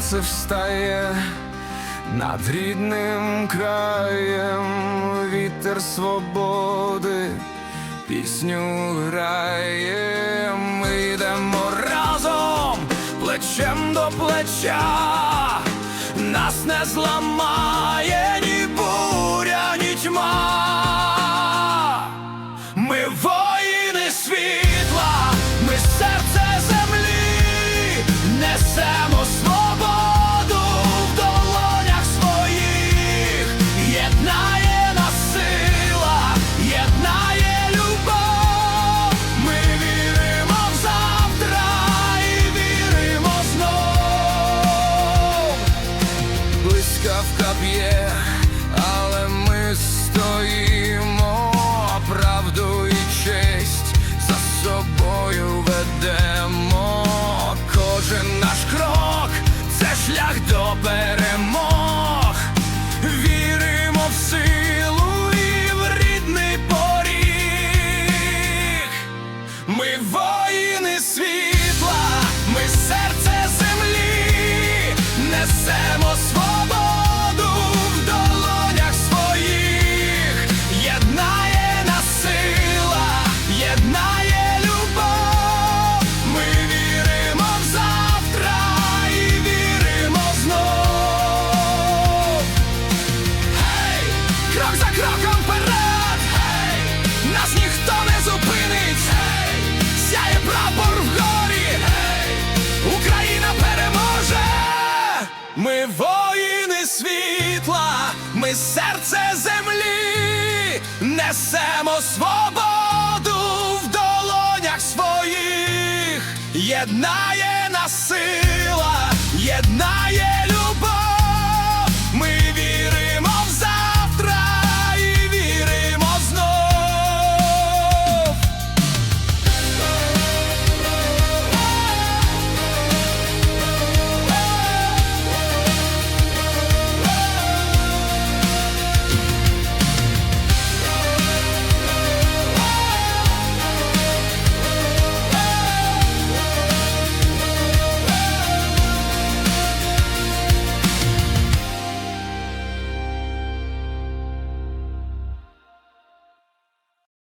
Сонце встає над рідним краєм. Вітер свободи, пісню грає, ми йдемо разом плечем до плеча, нас не зламає. блискавка б'є, але ми стоїмо. Ми воїни світла, ми серце землі, несемо свободу в долонях своїх, єднає нас сила, єднає любов.